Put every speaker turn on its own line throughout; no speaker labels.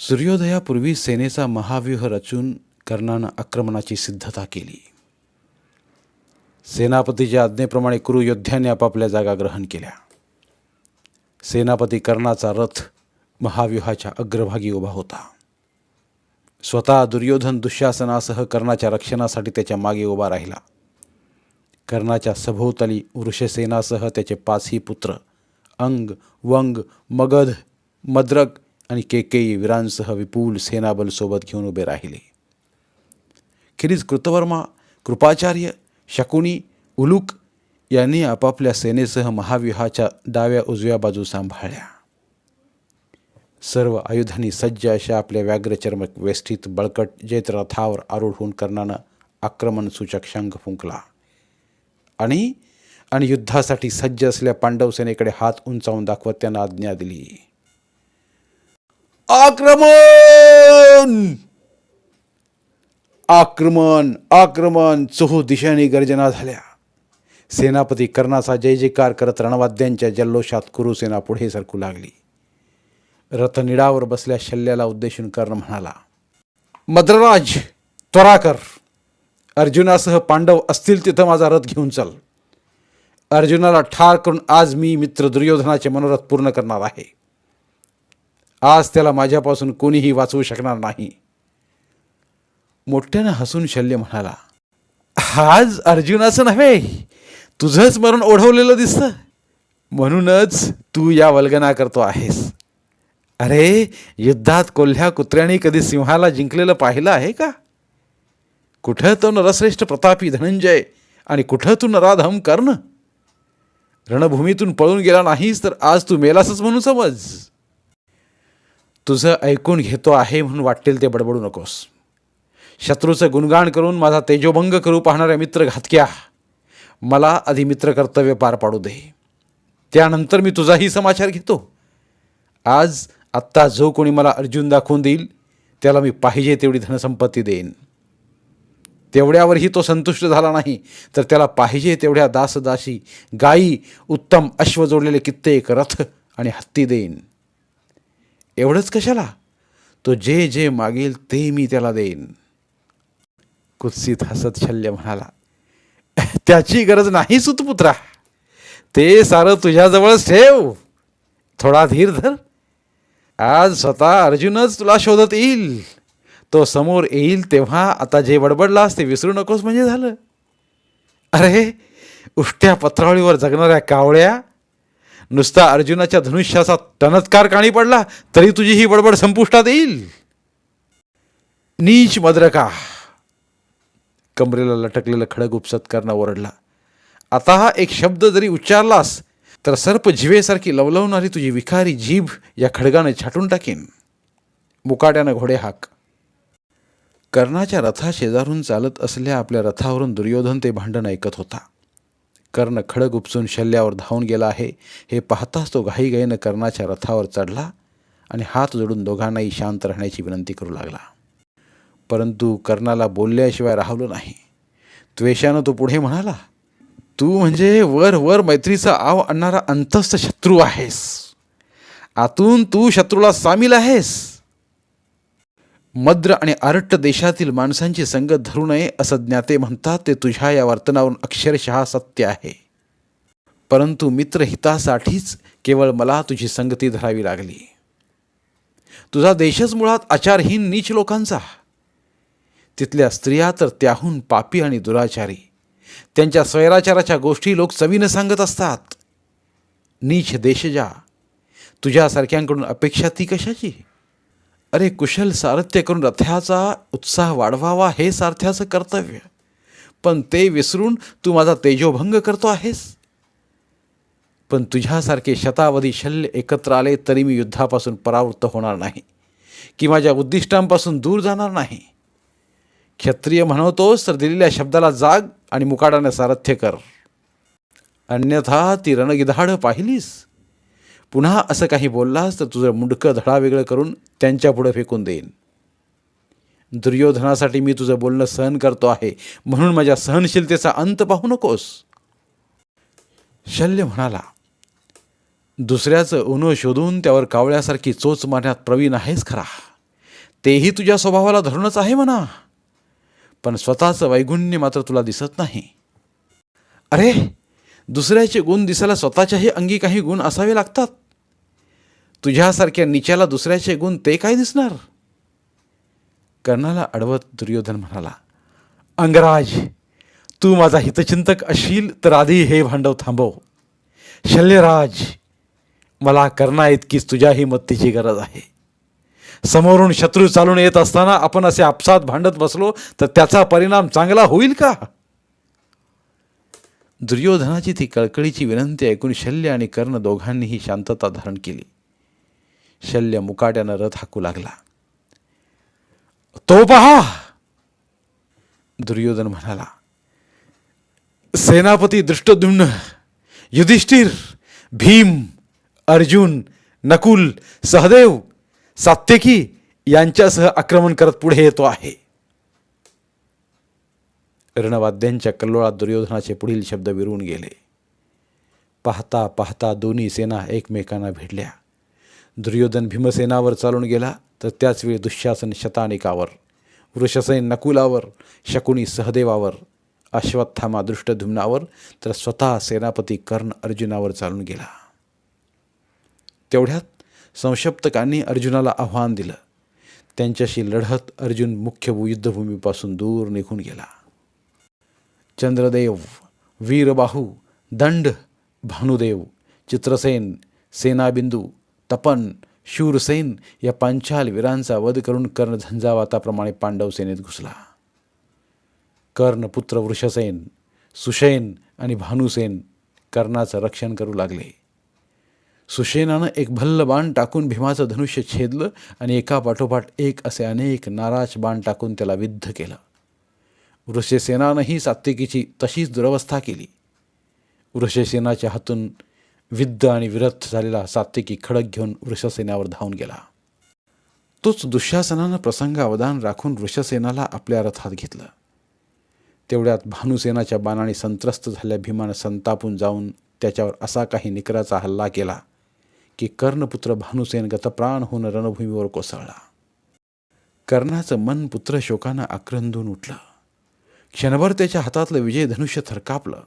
सूर्योदयापूर्वी सेनेचा महाव्यूह रचून कर्णानं आक्रमणाची सिद्धता केली. सेनापतीच्या आज्ञेप्रमाणे कुरु योद्ध्यांनी आपापल्या जागा ग्रहण केल्या. सेनापती कर्णाचा रथ महाव्यूहाच्या अग्रभागी उभा होता. स्वतः दुर्योधन दुःशासनासह कर्णाच्या रक्षणासाठी त्याच्यामागे उभा राहिला. कर्णाच्या सभोवताली वृषसेनासह त्याचे पाचही पुत्र अंग वंग मगध मद्रक आणि केकेई वीरांसह विपुल सेनाबल सोबत घेऊन उभे राहिले. खेरीज कृतवर्मा कृपाचार्य शकुनी उलूक यांनी आपापल्या सेनेसह महाव्यूहाच्या डाव्या उजव्या बाजू सांभाळल्या. सर्व आयुधांनी सज्ज अशा आपल्या व्याघ्रचर्मक वेष्टीत बळकट जैतरथावर आरूढ होऊन कर्णानं आक्रमण सूचक शंख फुंकला. आणि आणि युद्धासाठी सज्ज असल्या पांडव सेनेकडे हात उंचावून दाखवत त्यांना आज्ञा दिली. आक्रमण! आक्रमण आक्रमण! चोहो दिशांनी गर्जना झाल्या. सेनापती कर्णाचा जय जयकार करत रणवाद्यांच्या जल्लोषात कुरुसेना पुढे सरकू लागली. रथनिडावर बसल्या शल्याला उद्देशून कर्ण म्हणाला मद्रराज त्वरा कर. अर्जुनासह पांडव असतील तिथं माझा रथ घेऊन चल. अर्जुनाला ठार करून आज मी मित्र दुर्योधनाचे मनोरथ पूर्ण करणार आहे. आज त्याला माझ्यापासून कोणीही वाचवू शकणार नाही. मोठ्यानं हसून शल्य म्हणाला आज अर्जुनाचं नव्हे तुझंच मरण ओढवलेलं दिसतं. म्हणूनच तू या वल्गना करतो आहेस. अरे युद्धात कोल्ह्या कुत्र्याने कधी सिंहाला जिंकलेलं पाहिलं आहे का? कुठं तो नरश्रेष्ठ प्रतापी धनंजय आणि कुठं तू नराधम कर्ण? रणभूमीतून पळून गेला नाहीस तर आज तू मेलासच म्हणून समज. तुझं ऐकून घेतो आहे म्हणून वाटेल ते बडबडू नकोस. शत्रूचं गुणगान करून माझा तेजोभंग करू पाहणाऱ्या मित्र घातक्या. मला आधी मित्र कर्तव्य पार पाडू दे. त्यानंतर मी तुझाही समाचार घेतो. आज आत्ता जो कोणी मला अर्जुन दाखवून देईल त्याला मी पाहिजे तेवढी धनसंपत्ती देईन. तेवढ्यावरही तो संतुष्ट झाला नाही तर त्याला पाहिजे तेवढ्या दासदासी गायी उत्तम अश्व जोडलेले कित्येक रथ आणि हत्ती देईन. एवढंच कशाला? तो जे जे मागेल ते मी त्याला देईन. कुत्सित हसत शल्य म्हणाला त्याची गरज नाही सुतपुत्रा. ते सारं तुझ्याजवळच ठेव. थोडा धीर धर. आज स्वतः अर्जुनच तुला शोधत येईल. तो समोर येईल तेव्हा आता जे बडबडलास ते विसरू नकोस म्हणजे झालं. अरे उष्ट्या पत्रावळीवर जगणाऱ्या कावळ्या नुसता अर्जुनाच्या धनुष्याचा टनत्कार काणी पडला तरी तुझी ही बडबड संपुष्टात येईल. नीच मद्रका. कमरेला लटकलेलं खडग उपसत ओरडला. आता हा एक शब्द जरी उच्चारलास तर सर्प जिवेसारखी लवलवणारी तुझी विखारी जीभ या खडगाने छाटून टाकीन. मुकाट्यानं घोडे हाक. कर्णाच्या रथा शेजारून चालत असल्या आपल्या रथावरून दुर्योधन ते भांडण ऐकत होता. कर्ण खडग उपसून शल्ल्यावर धावून गेला आहे. हे पाहताच तो घाईघाईनं कर्णाच्या रथावर चढला आणि हात जोडून दोघांनाही शांत राहण्याची विनंती करू लागला. परंतु कर्णाला बोलल्याशिवाय राहवलं नाही. त्वेषानं तो पुढे म्हणाला तू म्हणजे वर वर मैत्रीचा आव आणणारा अंतस्थ शत्रू आहेस. आतून तू शत्रूला सामील आहेस. मद्र आणि आरट्ट देशातील माणसांची संगत धरू नये असं ज्ञाते म्हणतात ते तुझ्या या वर्तनावरून अक्षरशः सत्य आहे. परंतु मित्रहितासाठीच केवळ मला तुझी संगती धरावी लागली. तुझा देशच मुळात आचारहीन नीच लोकांचा. तिथल्या स्त्रिया तर त्याहून पापी आणि दुराचारी. त्यांच्या स्वैराचाराच्या गोष्टी लोक चवीनं सांगत असतात. नीच देशजा. तुझ्यासारख्यांकडून अपेक्षा ती कशाची? अरे कुशल सारथ्य करून रथ्याचा उत्साह वाढवावा हे सारथ्याचं कर्तव्य. पण ते विसरून तू माझा तेजोभंग करतो आहेस. पण तुझ्यासारखे शतावधी शल्य एकत्र आले तरी मी युद्धापासून परावृत्त होणार नाही की माझ्या उद्दिष्टांपासून दूर जाणार नाही. क्षत्रिय म्हणवतोस तर दिलेल्या शब्दाला जाग आणि मुकाडाने सारथ्य कर. अन्यथा ती रणगिधाड पाहिलीस. पुन्हा असं काही बोललास तर तुझं मुंडकं धडावेगळं करून त्यांच्यापुढं फेकून देईन. दुर्योधनासाठी मी तुझं बोलणं सहन करतो आहे. म्हणून माझ्या सहनशीलतेचा अंत पाहू नकोस. शल्य म्हणाला दुसऱ्याचं उनो शोधून त्यावर कावळ्यासारखी चोच मारण्यात प्रवीण आहेस खरा. तेही तुझ्या स्वभावाला धरूनच आहे म्हणा. पण स्वतःचं वैगुण्य मात्र तुला दिसत नाही. अरे दुसऱ्याचे गुण दिसायला स्वतःच्याही अंगी काही गुण असावे लागतात. तुझ्यासारख्या निच्याला दुसऱ्याचे गुण ते काय दिसणार? कर्णाला अडवत दुर्योधन म्हणाला अंगराज तू माझा हितचिंतक असशील तर आधी हे भांडव थांबव. शल्यराज मला कर्णा इतकीच तुझ्याही मत्तेची गरज आहे. समोरून शत्रू चालून येत असताना आपण असे आपसात भांडत बसलो तर त्याचा परिणाम चांगला होईल का? दुर्योधनाची ती कळकळीची विनंती ऐकून शल्य आणि कर्ण दोघांनीही शांतता धारण केली. शल्य मुकाट्यानं रथ हाकू लागला. तो पहा! दुर्योधन म्हणाला सेनापती दृष्टदुम्न युधिष्ठिर भीम अर्जुन नकुल सहदेव सात्यकी यांच्यासह आक्रमण करत पुढे येतो आहे. रणवाद्यांच्या कल्लोळात दुर्योधनाचे पुढील शब्द विरून गेले. पाहता पाहता दोन्ही सेना एकमेकांना भिडल्या दुर्योधन भीमसेनावर चालून गेला तर त्याचवेळी दुःशासन शतानिकावर वृषसेन नकुलावर शकुनी सहदेवावर अश्वत्थामा दृष्टधुम्नावर तर स्वतः सेनापती कर्ण अर्जुनावर चालून गेला. तेवढ्यात संशप्तकांनी अर्जुनाला आव्हान दिलं. त्यांच्याशी लढत अर्जुन मुख्य युद्धभूमीपासून दूर निघून गेला. चंद्रदेव वीरबाहू दंड भानुदेव चित्रसेन सेनाबिंदू तपन शूरसेन या पांचाल वीरांचा वध करून कर्ण झंझावाताप्रमाणे पांडव सेनेत घुसला. कर्णपुत्र वृषसेन सुशेन आणि भानुसेन कर्णाचं रक्षण करू लागले. सुशेनानं एक भल्ल बाण टाकून भीमाचं धनुष्य छेदलं आणि एका पाठोपाठ एक असे अनेक नाराज बाण टाकून त्याला विद्ध केलं. वृषसेनानंही सात्विकीची तशीच दुरवस्था केली. वृषसेनाच्या हातून विद्ध आणि विरथ झालेला सात्विकी खडक घेऊन वृषसेनावर धावून गेला. तोच दुःशासनानं प्रसंगावधान राखून वृषसेनाला आपल्या रथात घेतलं. तेवढ्यात भानुसेनाच्या बाणाने संत्रस्त झाल्या भीमानं संतापून जाऊन त्याच्यावर असा काही निकराचा हल्ला केला की कर्णपुत्र भानुसेन गतप्राण होऊन रणभूमीवर कोसळला. कर्णाचं मन पुत्र शोकानं आक्रंदून उठलं. क्षणभर त्याच्या हातातलं विजय धनुष्य थरकापलं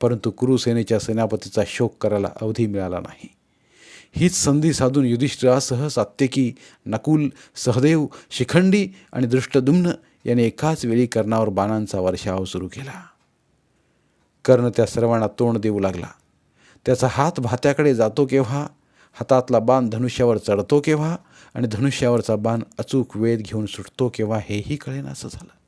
परंतु कुरुसेनेच्या सेनापतीचा शोक करायला अवधी मिळाला नाही. हीच संधी साधून युधिष्ठिरासह सात्यकी नकुल सहदेव शिखंडी आणि दृष्टदुम्न याने एकाच वेळी कर्णावर बाणांचा वर्षाव सुरू केला. कर्ण त्या सर्वांना तोंड देऊ लागला. त्याचा हात भात्याकडे जातो केव्हा? हातातला बाण धनुष्यावर चढतो केव्हा? आणि धनुष्यावरचा बाण अचूक वेध घेऊन सुटतो केव्हा? हेही कळेनासं झालं.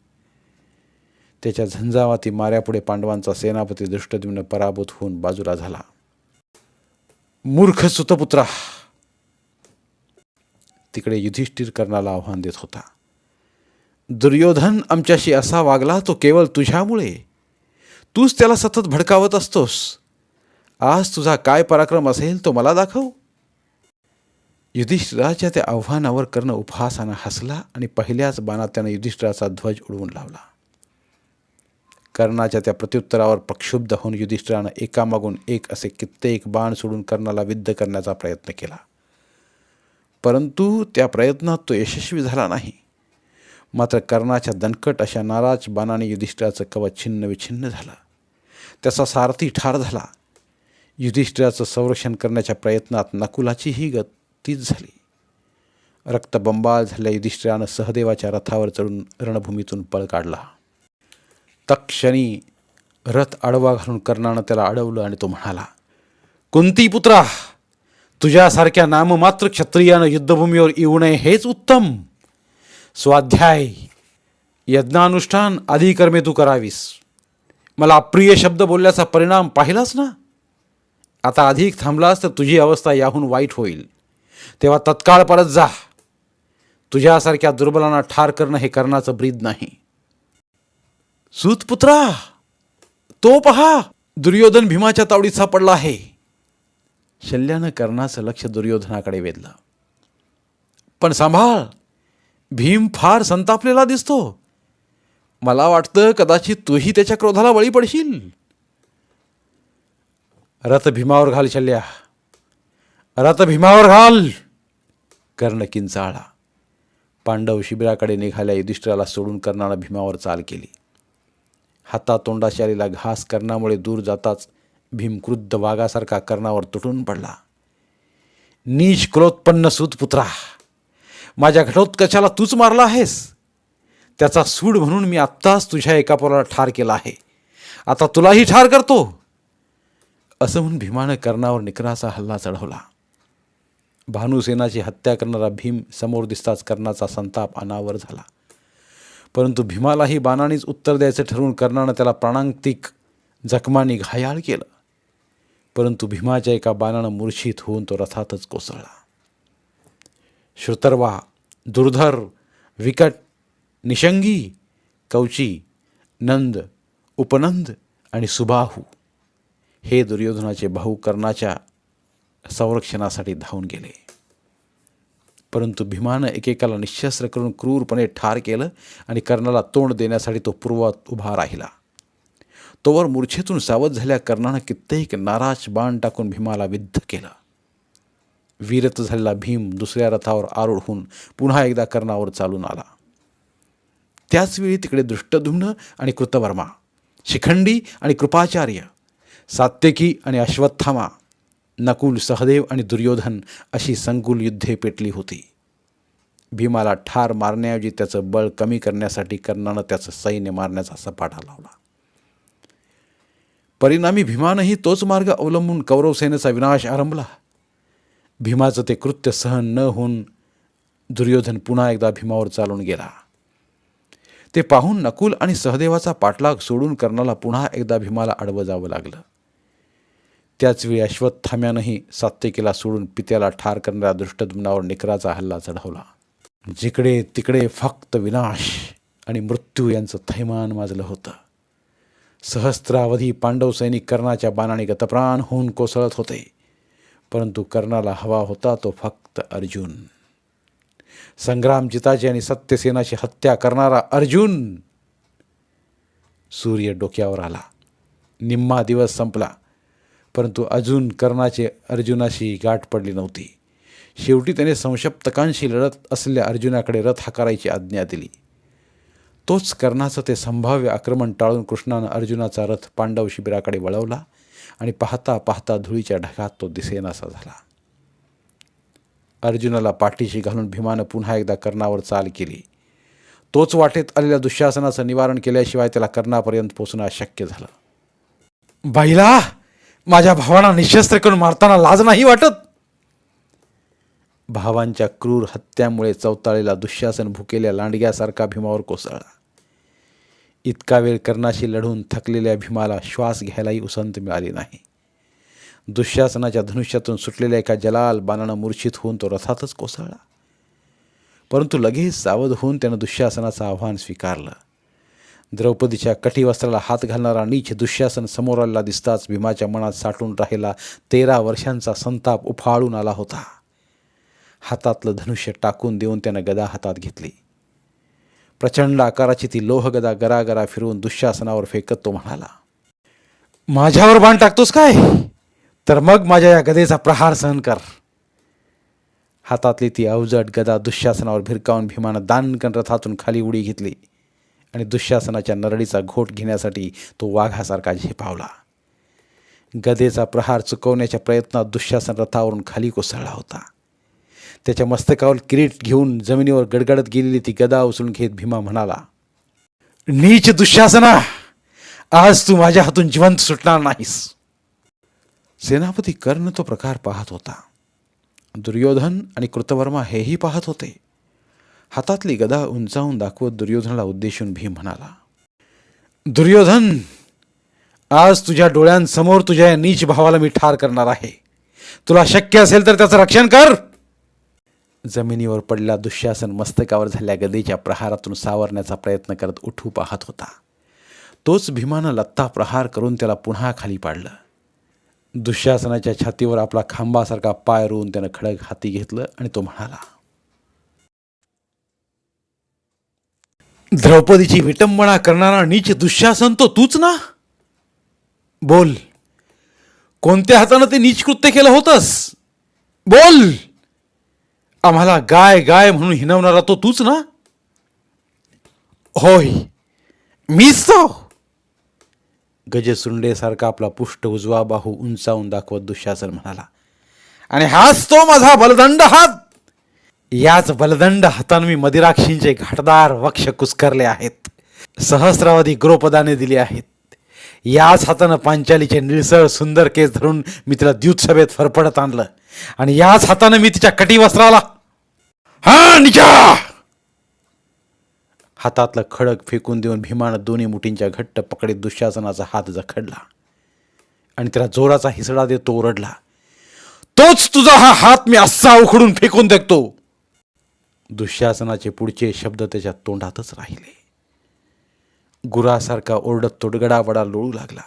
त्याच्या झंझावाती माऱ्यापुढे पांडवांचा सेनापती दृष्टद्युम्न पराभूत होऊन बाजूला झाला. मूर्ख सुतपुत्रा! तिकडे युधिष्ठिर कर्णाला आव्हान देत होता. दुर्योधन आमच्याशी असा वागला तो केवळ तुझ्यामुळे. तूच त्याला सतत भडकावत असतोस. आज तुझा काय पराक्रम असेल तो मला दाखव. युधिष्ठिराच्या त्या आव्हानावर कर्ण उपहासानं हसला आणि पहिल्याच बाणात त्यानं युधिष्ठिराचा ध्वज उडवून लावला. कर्णाच्या त्या प्रत्युत्तरावर प्रक्षुब्ध होऊन युधिष्ठिरानं एकामागून एक असे कित्येक बाण सोडून कर्णाला विद्ध करण्याचा प्रयत्न केला. परंतु त्या प्रयत्नात तो यशस्वी झाला नाही. मात्र कर्णाच्या दणकट अशा नाराज बाणाने युधिष्ठिराचं कवच छिन्न विछिन्न झालं. त्याचा सारथी ठार झाला. युधिष्ठिराचं संरक्षण करण्याच्या प्रयत्नात नकुलाचीही गतीच तीच झाली. रक्तबंबाळ झाल्या युधिष्ठिरानं सहदेवाच्या रथावर चढून रणभूमीतून पळ काढला. तक्षणी रथ आडवा घालून कर्णानं त्याला अडवलं आणि तो म्हणाला कुंती पुत्रा तुझ्यासारख्या नाममात्र क्षत्रियानं युद्धभूमीवर येऊ नये हेच उत्तम. स्वाध्याय यज्ञानुष्ठान आदी कर्मे तू करावीस. मला अप्रिय शब्द बोलल्याचा परिणाम पाहिलास ना? आता अधिक थांबलास तर तुझी अवस्था याहून वाईट होईल. तेव्हा तत्काळ परत जा. तुझ्यासारख्या दुर्बलांना ठार करणं हे कर्णाचं ब्रीद नाही. सूतपुत्रा तो पहा दुर्योधन भीमाच्या तावडीत सापडला आहे. शल्यानं कर्णाचं लक्ष दुर्योधनाकडे वेधलं. पण सांभाळ भीम फार संतापलेला दिसतो. मला वाटतं कदाचित तूही त्याच्या क्रोधाला बळी पडशील. रथ भीमावर घाल शल्या. रथ भीमावर घाल कर्ण किंचाळा पांडव शिबिराकडे निघाल्या युधिष्ठिराला सोडून कर्णानं भीमावर चाल केली. हातातोंडाशी आलेला घास कर्णामुळे दूर जाताच भीम क्रुद्ध वाघासारखा कर्णावर तुटून पडला. नीच क्रोत्पन्न सुतपुत्रा माझ्या घटोत्कचाला तूच मारला आहेस. त्याचा सूड म्हणून मी आत्ताच तुझ्या एका पोराला ठार केला आहे. आता तुलाही ठार करतो. असं म्हणून भीमानं कर्णावर निकराचा हल्ला चढवला. भानुसेनाची हत्या करणारा भीम समोर दिसताच कर्णाचा संताप अनावर झाला. परंतु भीमालाही बाणानेच उत्तर द्यायचं ठरवून कर्णानं त्याला प्राणांतिक जखमाने घायाळ केलं. परंतु भीमाच्या एका बाणानं मूर्छित होऊन तो रथातच कोसळला. श्रुतर्वा दुर्धर विकट निशंगी कवची नंद उपनंद आणि सुबाहू हे दुर्योधनाचे भाऊ कर्णाच्या संरक्षणासाठी धावून गेले. परंतु भीमानं एकेकाला निशस्त्र करून क्रूरपणे ठार केलं आणि कर्णाला तोंड देण्यासाठी तो पूर्वात उभा राहिला. तोवर मूर्छेतून सावध झाल्या कर्णानं कित्येक नाराज बाण टाकून भीमाला विद्ध केलं. वीरत झालेला भीम दुसऱ्या रथावर आरूढ होऊन पुन्हा एकदा कर्णावर चालून आला. त्याचवेळी तिकडे दृष्टधुम्न आणि कृतवर्मा शिखंडी आणि कृपाचार्य सात्यकी आणि अश्वत्थामा नकुल सहदेव आणि दुर्योधन अशी संकुल युद्धे पेटली होती. भीमाला ठार मारण्याऐवजी त्याचं बळ कमी करण्यासाठी कर्णानं त्याचं सैन्य मारण्याचा सपाटा लावला. परिणामी भीमानंही तोच मार्ग अवलंबून कौरव सेनेचा विनाश आरंभला. भीमाचं ते कृत्य सहन न होऊन दुर्योधन पुन्हा एकदा भीमावर चालून गेला. ते पाहून नकुल आणि सहदेवाचा पाठलाग सोडून कर्णाला पुन्हा एकदा भीमाला आडवं जावं लागलं. त्याचवेळी अश्वत्थाम्यानंही सात्यकीला सोडून पित्याला ठार करणाऱ्या दृष्टदुम्नावर निकराचा हल्ला चढवला. जिकडे तिकडे फक्त विनाश आणि मृत्यू यांचं थैमान माजलं होतं. सहस्त्रावधी पांडव सैनिक कर्णाच्या बाणाने गतप्राण होऊन कोसळत होते. परंतु कर्णाला हवा होता तो फक्त अर्जुन. संग्राम जिताची आणि सत्यसेनाची हत्या करणारा अर्जुन! सूर्य डोक्यावर आला. निम्मा दिवस संपला. परंतु अजून कर्णाचे अर्जुनाशी गाठ पडली नव्हती. शेवटी त्याने संशप्तकांशी लढत असलेल्या अर्जुनाकडे रथ हाकारायची आज्ञा दिली. तोच कर्णाचं ते संभाव्य आक्रमण टाळून कृष्णानं अर्जुनाचा रथ पांडव शिबिराकडे वळवला आणि पाहता पाहता धुळीच्या ढगात तो दिसेनासा झाला. अर्जुनाला पाठीशी घालून भीमानं पुन्हा एकदा कर्णावर चाल केली. तोच वाटेत आलेल्या दुःशासनाचं निवारण केल्याशिवाय त्याला कर्णापर्यंत पोचणं अशक्य झालं. बाईला! माझ्या भावांना निशस्त्र करून मारताना लाज नाही वाटत. भावांच्या क्रूर हत्यामुळे चौताळीला दुःशासन भुकेल्या लांडग्यासारखा भीमावर कोसळला. इतका वेळ कर्णाशी लढून थकलेल्या भीमाला श्वास घ्यायलाही उसंत मिळाली नाही. दुःशासनाच्या धनुष्यातून सुटलेल्या एका जलाल बाणानं मूर्छित होऊन तो रथातच कोसळला. परंतु लगेच सावध होऊन त्यानं दुःशासनाचं आव्हान स्वीकारलं. द्रौपदीच्या कठीवस्त्राला हात घालणारा नीच दुःशासन समोर आलेला दिसताच भीमाच्या मनात साठून राहिला तेरा वर्षांचा संताप उफाळून आला होता. हातातलं धनुष्य टाकून देऊन त्यानं गदा हातात घेतली. प्रचंड आकाराची ती लोहगदा गरागरा फिरवून दुःशासनावर फेकत तो म्हणाला माझ्यावर बाण टाकतोस काय? तर मग माझ्या या गदेचा प्रहार सहन कर. हातातली ती अवजड गदा दुःशासनावर भिरकावून भीमानं दानकन रथातून खाली उडी घेतली. आणि दुःशासनाच्या नरडीचा घोट घेण्यासाठी तो वाघासारखा झेपावला गदेचा प्रहार चुकवण्याच्या प्रयत्नात दुःशासन रथावरून खाली कोसळला होता. त्याच्या मस्तकावर किरीट घेऊन जमिनीवर गडगडत गेलेली ती गदा उचलून घेत भीमा म्हणाला नीच दुःशासना आज तू माझ्या हातून जिवंत सुटणार नाहीस. सेनापती कर्ण तो प्रकार पाहत होता. दुर्योधन आणि कृतवर्मा हेही पाहत होते. हातातली गदा उंचावून दाखवत दुर्योधनाला उद्देशून भीम म्हणाला दुर्योधन आज तुझ्या डोळ्यांसमोर तुझ्या या नीच भावाला मी ठार करणार आहे. तुला शक्य असेल तर त्याचं रक्षण कर. जमिनीवर पडला दुःशासन मस्तकावर झाल्या गदेच्या प्रहारातून सावरण्याचा प्रयत्न करत उठू पाहत होता. तोच भीमानं लत्ता प्रहार करून त्याला पुन्हा खाली पाडलं. दुःशासनाच्या छातीवर आपला खांबासारखा पाय रोवून त्यानं खडक हाती घेतलं आणि तो म्हणाला द्रौपदीची विटंबना करणारा नीच दुःशासन तो तूच ना? बोल. कोणत्या हातानं ते नीच कृत्य केलं होतंस? बोल. आम्हाला गाय गाय म्हणून हिनवणारा तो तूच ना? होय. मीच तो. गजसुंडेसारखा आपला पुष्ट उजवा बाहू उंचावून दाखवत दुःशासन म्हणाला आणि हाच तो माझा बलदंड हात. याच बलदंड हातानं मी मदिराक्षींचे घाटदार वक्ष कुस्करले आहेत. सहस्रावधी ग्रोपदाने दिली आहेत. याच हातानं पांचालीचे निळसळ सुंदर केस धरून मी तिला द्यूतसभेत फरफडत आणलं. आणि याच हातानं मी तिच्या कटी वस्त्राला हा निजा हातातलं खडक फेकून देऊन भीमानं दोन्ही मुठींच्या घट्ट पकडीत दुःशासनाचा हात जखडला. आणि त्याला जोराचा हिसडा देत तो ओरडला. तोच तुझा हा हात मी असा उखडून फेकून देखतो दुःशासनाचे पुढचे शब्द त्याच्या तोंडातच राहिले. गुरासारखा ओरडत तोडगडावडा लोळू लागला.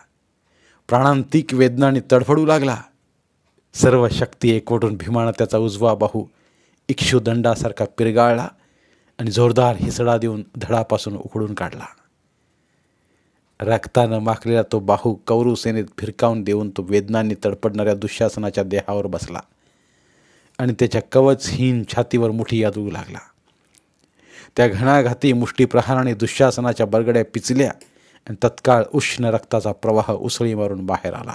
प्राणांतिक वेदनाने तडफडू लागला. सर्व शक्ती एकवटून भीमानं त्याचा उजवा बाहू इक्षुदंडासारखा पिरगाळला आणि जोरदार हिसडा देऊन धडापासून उखडून काढला. रक्तानं माखलेला तो बाहू कौरव सेनेत फिरकावून देऊन तो वेदनांनी तडपडणाऱ्या दुःशासनाच्या देहावर बसला. आणि त्याच्या कवचहीन छातीवर मुठी यादू लागला. त्या घणाघाती मुष्टीप्रहाराने दुःशासनाच्या बरगड्या पिचल्या आणि तत्काळ उष्ण रक्ताचा प्रवाह उसळी मारून बाहेर आला.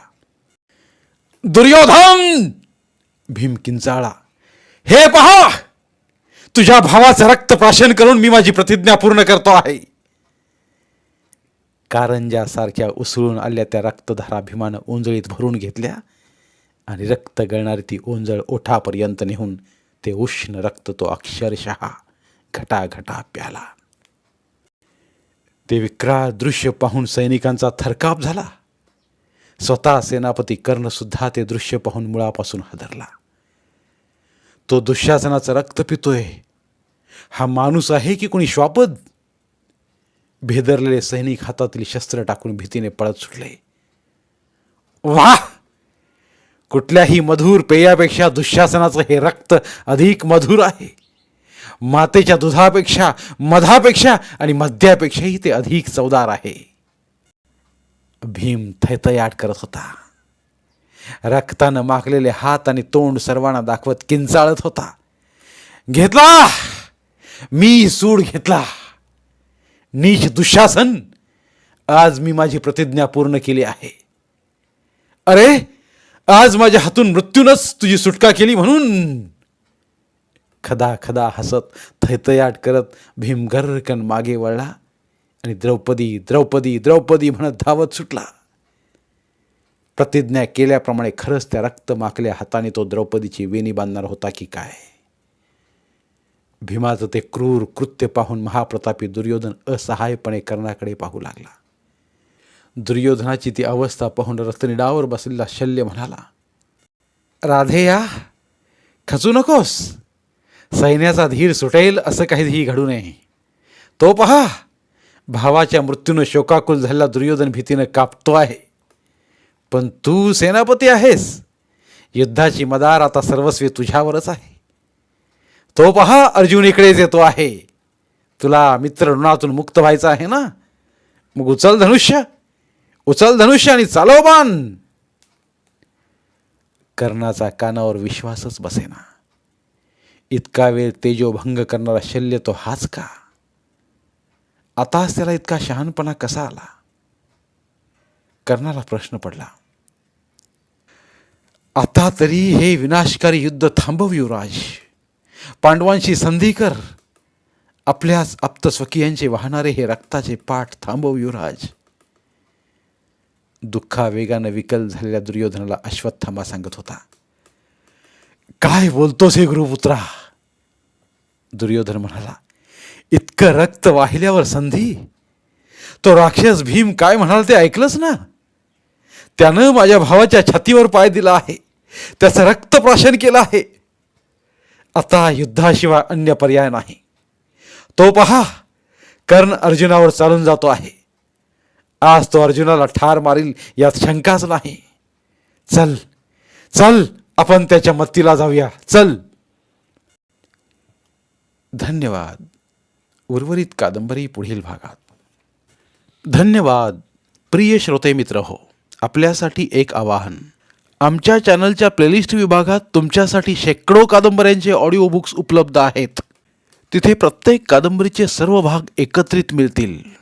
दुर्योधन! भीम किंचाळा हे पहा! तुझ्या भावाचं रक्त प्राशन करून मी माझी प्रतिज्ञा पूर्ण करतो आहे. कारंजासारख्या उसळून आल्या त्या रक्तधारा भीमानं उंजळीत भरून घेतल्या आणि रक्त गळणारी ती ओंजळ ओठापर्यंत नेहून ते उष्ण रक्त तो अक्षरशः घटाघटा प्याला. ते विक्राळ दृश्य पाहून सैनिकांचा थरकाप झाला. स्वतः सेनापती कर्णसुद्धा ते दृश्य पाहून मुळापासून हादरला. तो दुःशासनाचं रक्त पितोय. हा माणूस आहे की कोणी श्वापद? भेदरलेले सैनिक हातातील शस्त्र टाकून भीतीने पळत सुटले. वाह! कुठल्याही मधुर पेयापेक्षा दुःशासनाचं हे रक्त अधिक मधुर आहे. मातेच्या दुधापेक्षा मधापेक्षा आणि मद्यापेक्षाही ते अधिक चवदार आहे. भीम थैतयाट करत होता. रक्तानं माखलेले हात आणि तोंड सर्वांना दाखवत किंचाळत होता. घेतला! मी सूड घेतला. नीच दुःशासन! आज मी माझी प्रतिज्ञा पूर्ण केली आहे. अरे आज माझ्या हातून मृत्यूनच तुझी सुटका केली म्हणून. खदा खदा हसत थैतयाट करत भीमगर्रकन मागे वळला. आणि द्रौपदी द्रौपदी द्रौपदी म्हणत धावत सुटला. प्रतिज्ञा केल्याप्रमाणे खरंच त्या रक्त माकल्या हाताने तो द्रौपदीची वेणी बांधणार होता की काय? भीमाचं ते क्रूर कृत्य पाहून महाप्रतापी दुर्योधन असहाय्यपणे कर्णाकडे पाहू लागला. दुर्योधनाची ती अवस्था पाहून रथनिडावर बसलेला शल्य म्हणाला राधेया खचू नकोस. सैन्याचा धीर सुटेल असं काहीही घडू नये. तो पहा भावाच्या मृत्यूनं शोकाकुल झालेला दुर्योधन भीतीनं कापतो आहे. पण तू सेनापती आहेस. युद्धाची मदार आता सर्वस्वी तुझ्यावरच आहे. तो पहा अर्जुन इकडेच येतो आहे. तुला मित्र ऋणातून मुक्त व्हायचं आहे ना? मग उचल धनुष्य. उचल धनुष्य आणि चालव बाण. कर्णाचा कानावर विश्वासच बसेना. इतका वेळ तेजोभंग करणारा शल्य तो हाच का? आताच त्याला इतका शहाणपणा कसा आला? कर्णाला प्रश्न पडला. आता तरी हे विनाशकारी युद्ध थांबव युवराज. पांडवांशी संधी कर. आपल्याच आप्तस्वकीयांचे वाहणारे हे रक्ताचे पाठ थांबव युवराज. दुःखा वेगानं विकल झालेल्या दुर्योधनाला अश्वत्थामा सांगत होता काय बोलतोस हे गुरुपुत्रा? दुर्योधन म्हणाला इतकं रक्त वाहिल्यावर संधी? तो राक्षस भीम काय म्हणाल ते ऐकलंच ना? त्यानं माझ्या भावाच्या छातीवर पाय दिला आहे त्याचं रक्तप्राशन केलं आहे. आता युद्धाशिवाय अन्य पर्याय नाही. तो पहा कर्ण अर्जुनावर चालून जातो आहे. आज तो अर्जुनाला ठार मारील यात शंकाच नाही. चल चल आपण त्याच्या मत्तीला जाऊया. चल. धन्यवाद. उर्वरित कादंबरी पुढील भागात. धन्यवाद प्रिय श्रोते मित्र हो. आपल्यासाठी एक आवाहन. आमच्या चॅनलच्या प्लेलिस्ट विभागात तुमच्यासाठी शेकडो कादंबऱ्यांचे ऑडिओ बुक्स उपलब्ध आहेत. तिथे प्रत्येक कादंबरीचे सर्व भाग एकत्रित मिळतील.